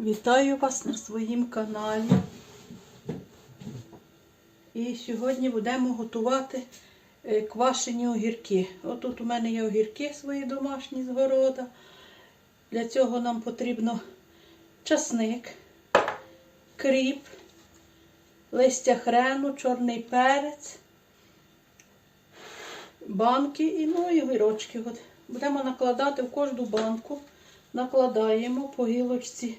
Вітаю вас на своїм каналі. І сьогодні будемо готувати е, квашені огірки. Отут у мене є огірки свої домашні з города. Для цього нам потрібно часник, кріп, листя хрену, чорний перець, банки і ну, і огірочки. Будемо накладати в кожну банку, накладаємо по гілочці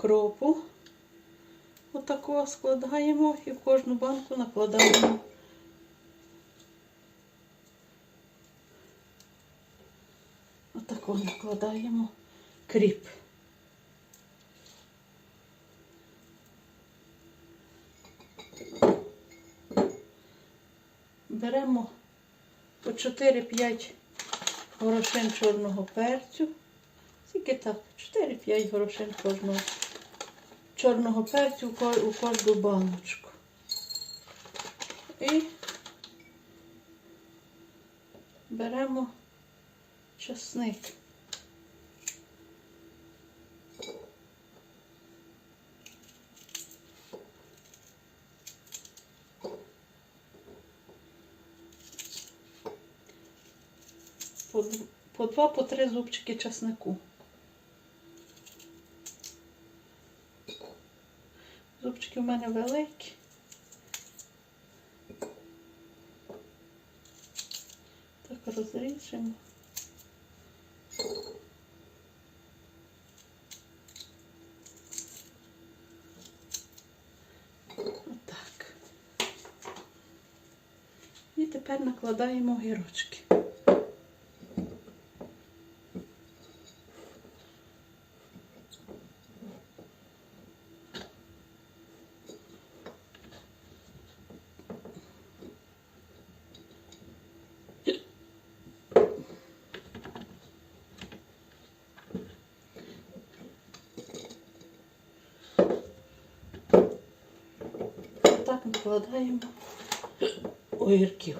кропу. Отакого складаємо і в кожну банку накладаємо. Отакого накладаємо кріп. Беремо по 4-5 горошин чорного перцю. Тільки так, 4-5 горошин кожного чорного перцю у ко- кожну баночку. І беремо часник. По два, по три зубчики часнику. Зубчики в мене великі. Так розріжемо. Отак. І тепер накладаємо огірочки. Так накладаємо огірків.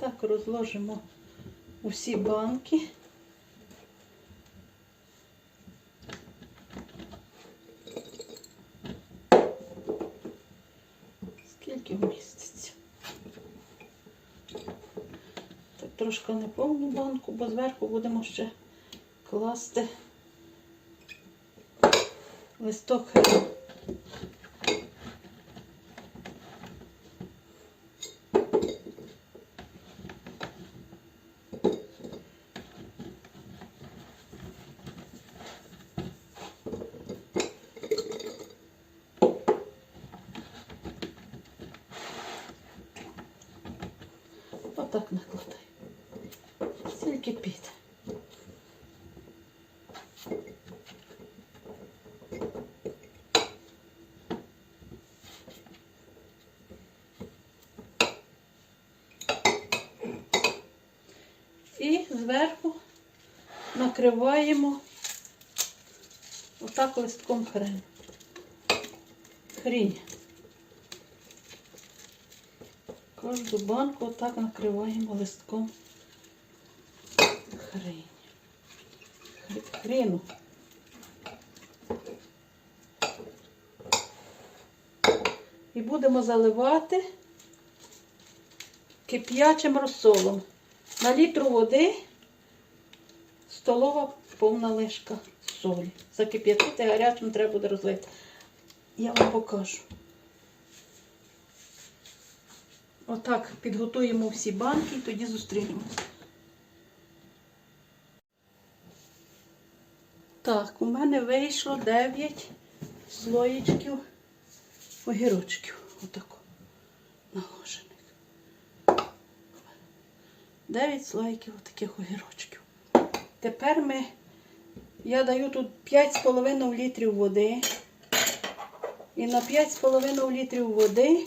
Так розложимо усі банки. Скільки вміститься? Так, трошки не повну банку, бо зверху будемо ще класти листок Отак накладай. Стільки піде. І зверху накриваємо отак листком хрену. Хрінь. Кожну банку отак накриваємо листком хрень. Хр- Хріну. І будемо заливати кип'ячим розсолом. На літру води столова повна лишка солі. Закип'ятити гарячим треба буде розлити. Я вам покажу. Отак підготуємо всі банки і тоді зустрінемося. Так, у мене вийшло 9 слоєчків огірочків. Отако наложених. 9 слоїків таких огірочків. Тепер ми, я даю тут 5,5 літрів води. І на 5,5 літрів води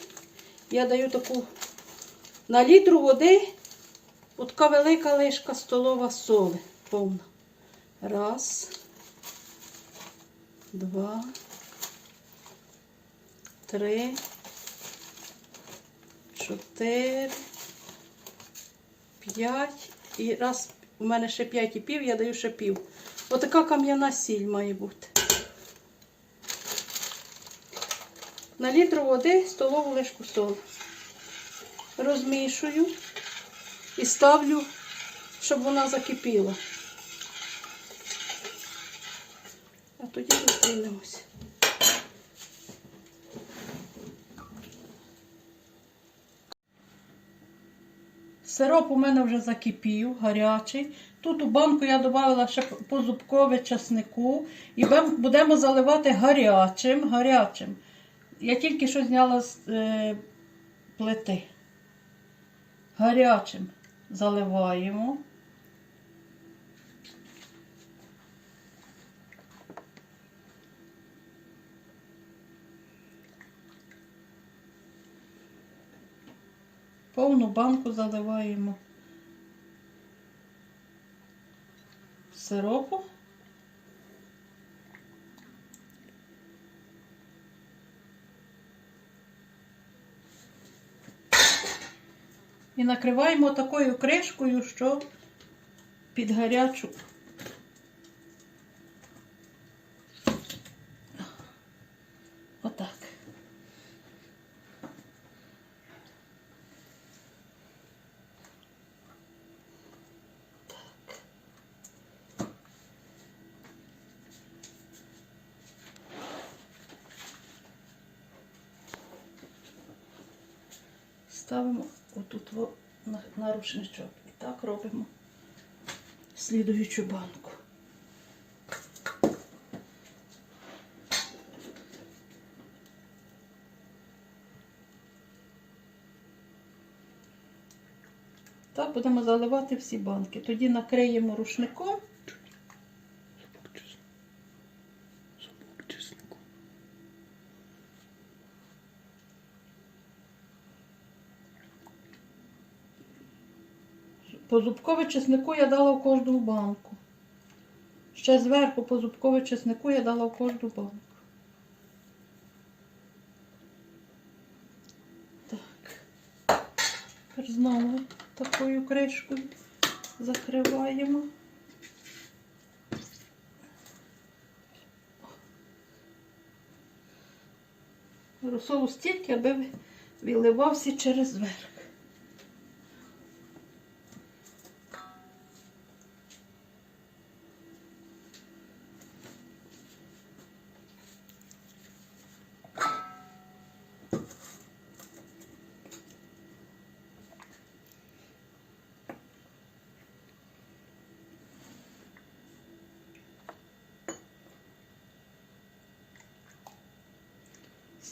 я даю таку на літру води от така велика лишка столова соли повна. Раз, два, три, чотири, п'ять. І раз у мене ще п'ять і пів, я даю ще пів. Отака кам'яна сіль має бути. На літр води столову лишку солі. Розмішую і ставлю, щоб вона закипіла. А тоді зустрінемося. Сироп у мене вже закипів, гарячий. Тут у банку я додала ще позубкове часнику і будемо заливати гарячим, гарячим. Я тільки що зняла з е, плити. Гарячим заливаємо. Повну банку заливаємо сиропу. І накриваємо такою кришкою, що під гарячу. Отак. Ставимо на, на рушничок. І так робимо слідуючу банку. Так будемо заливати всі банки. Тоді накриємо рушником. По зубкове чеснику я дала в кожну банку. Ще зверху по зубкове чеснику я дала в кожну банку. Так. Тепер знову такою кришкою закриваємо. Розсолу стільки, аби виливався через верх.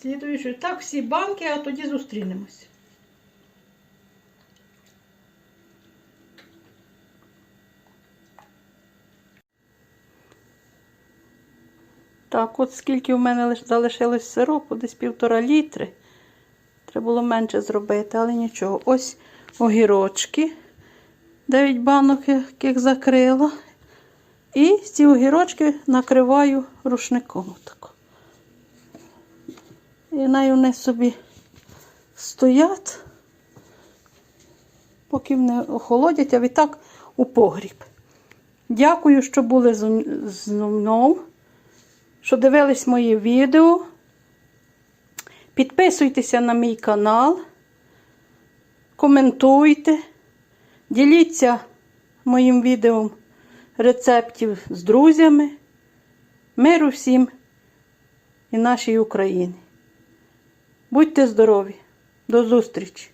Слідуючи так, всі банки, а тоді зустрінемось. Так, от скільки в мене залишилось сиропу, десь півтора літри. Треба було менше зробити, але нічого. Ось огірочки. 9 банок, яких закрила. І ці огірочки накриваю рушником. Отако. І най вони собі стоять, поки не охолодять, а відтак у погріб. Дякую, що були зі мною, що дивились мої відео. Підписуйтеся на мій канал, коментуйте, діліться моїм відео рецептів з друзями. Миру всім і нашій Україні. Будьте здорові! До зустрічі!